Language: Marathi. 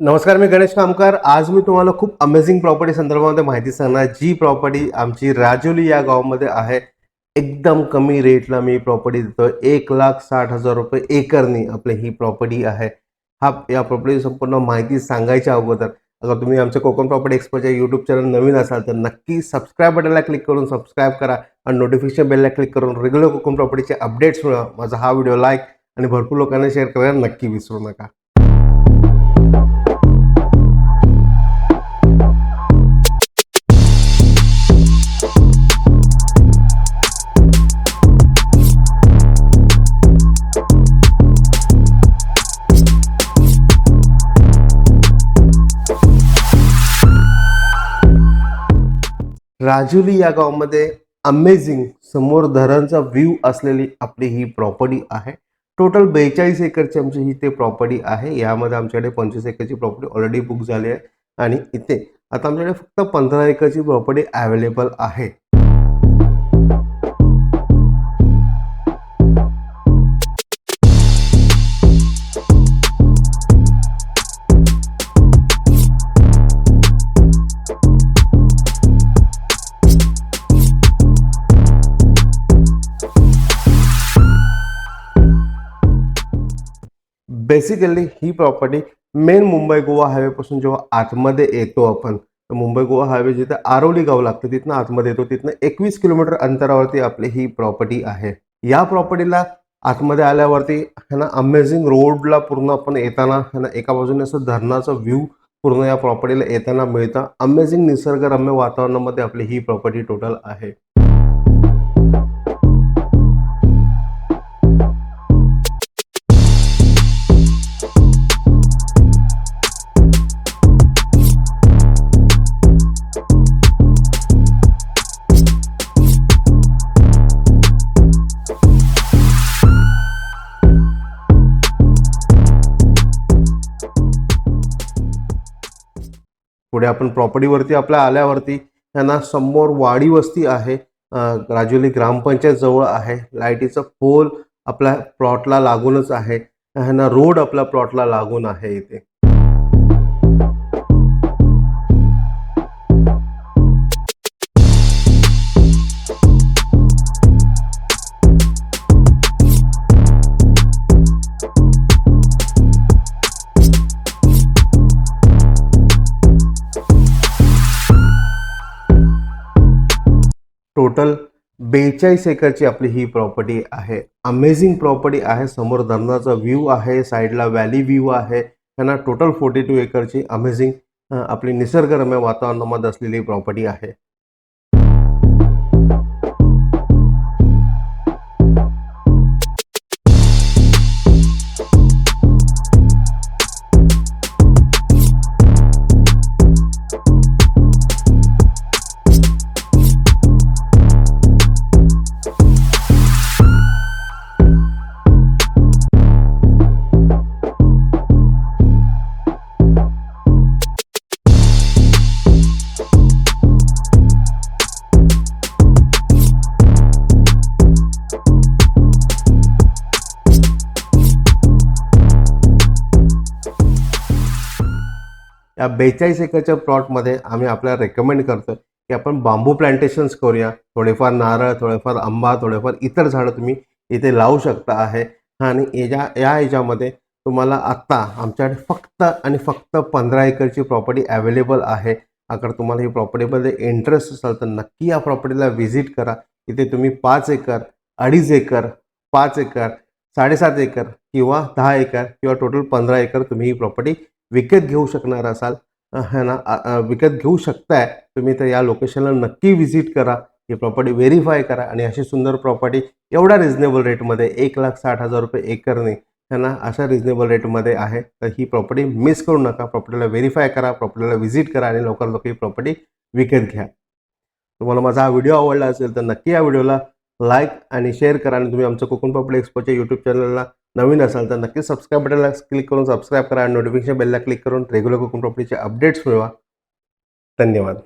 नमस्कार मी गणेश कामकार. आज मी तुम्हाला खूप अमेझिंग प्रॉपर्टी संदर्भामध्ये माहिती सांगणार जी प्रॉपर्टी आमची राजोली या गावामध्ये आहे. एकदम कमी रेटला मी प्रॉपर्टी देतो एक लाख साठ हजार रुपये एकरनी आपली ही प्रॉपर्टी आहे. हा या प्रॉपर्टी संपूर्ण माहिती सांगायच्या अगोदर अगर तुम्ही आमच्या कोकण प्रॉपर्टी एक्सपर्टच्या यूट्यूब चॅनल नवीन असाल तर नक्की सबस्क्राईब बटनला क्लिक करून सबस्क्राईब करा आणि नोटिफिकेशन बेलला क्लिक करून रेग्युलर कोकण प्रॉपर्टीचे अपडेट्स मिळवा. माझा हा व्हिडिओ लाईक आणि भरपूर लोकांना शेअर करायला नक्की विसरू नका. राजुली या गावामध्ये अमेझिंग समोर धरणचा व्ह्यू असलेली आपली ही प्रॉपर्टी आहे. टोटल बेचाळीस एकरची आमची ही ते प्रॉपर्टी आहे. यामध्ये आमच्याकडे पंचवीस एकरची प्रॉपर्टी ऑलरेडी बुक झाली आहे. आणि इथे आता आमच्याकडे फक्त पंधरा एकरची प्रॉपर्टी अवेलेबल आहे. बेसिकली ही प्रॉपर्टी मेन मुंबई गोवा हायवेपासून जेव्हा आतमध्ये येतो आपण तर मुंबई गोवा हायवे जिथे आरवली गाव लागतं तिथनं आतमध्ये येतो. तिथनं एकवीस किलोमीटर अंतरावरती आपली ही प्रॉपर्टी आहे. या प्रॉपर्टीला आतमध्ये आल्यावरती है ना अमेझिंग रोडला पूर्ण आपण येताना है ना एका बाजूने असं धरणाचा व्ह्यू पूर्ण या प्रॉपर्टीला येताना मिळतं. अमेझिंग निसर्गरम्य वातावरणामध्ये आपली ही प्रॉपर्टी टोटल आहे. पुढे आपण प्रॉपर्टीवरती आपल्या आल्यावरती त्यांना समोर वाडी वस्ती आहे. राजुली ग्रामपंचायत जवळ आहे. लाईटीचं पोल आपल्या प्लॉटला लागूनच आहे. ह्यांना रोड आपल्या प्लॉटला लागून आहे इथे. टोटल बेचाळीस एकरची आपली ही प्रॉपर्टी आहे. अमेझिंग प्रॉपर्टी आहे. समोर धरणाचा व्ह्यू आहे. साईडला व्हॅली व्ह्यू आहे. त्यांना टोटल फोर्टी टू एकरची अमेझिंग आपली निसर्गरम्य वातावरणामध्ये असलेली प्रॉपर्टी आहे. या बेचाळीस एकरच्या प्लॉटमध्ये आम्ही आपल्याला रेकमेंड करतो की आपण बांबू प्लांटेशन्स करूया. थोडेफार नारळ थोडेफार आंबा थोडेफार इतर झाडं तुम्ही इथे लावू शकता आहे. आणि याच्या या याच्यामध्ये तुम्हाला आत्ता आमच्याकडे फक्त आणि फक्त पंधरा एकरची प्रॉपर्टी अवेलेबल आहे. अगर तुम्हाला ही प्रॉपर्टीमध्ये इंटरेस्ट असाल तर नक्की या प्रॉपर्टीला व्हिजिट करा. इथे तुम्ही पाच एकर अडीच एकर पाच एकर साडेसात एकर किंवा दहा एकर किंवा टोटल पंधरा एकर तुम्ही ही प्रॉपर्टी विकत घेऊ शकणार असाल. है ना विकत घेऊ शकताय तुम्ही तर या लोकेशनला नक्की व्हिजिट करा. ही प्रॉपर्टी व्हेरीफाय करा आणि अशी सुंदर प्रॉपर्टी एवढ्या रिझनेबल रेटमध्ये एक लाख साठ हजार रुपये एकरने है ना अशा रिझनेबल रेटमध्ये आहे. तर ही प्रॉपर्टी मिस करू नका. प्रॉपर्टीला व्हेरीफाय करा प्रॉपर्टीला व्हिजिट करा आणि लवकर लवकर ही प्रॉपर्टी विकत घ्या. तुम्हाला माझा हा व्हिडिओ आवडला असेल तर नक्की या व्हिडिओला लाईक आणि शेअर करा आणि तुम्ही आमचं कोकण पब्लिक एक्सपोच्या यूट्यूब चॅनलला नवीन असाल तर नक्की सबस्क्राईब बटनला क्लिक करून सबस्क्राईब करा. आणि नोटिफिकेशन बेलला क्लिक करून रेग्युलर कोकण प्रॉपर्टीचे अपडेट्स मिळवा. धन्यवाद.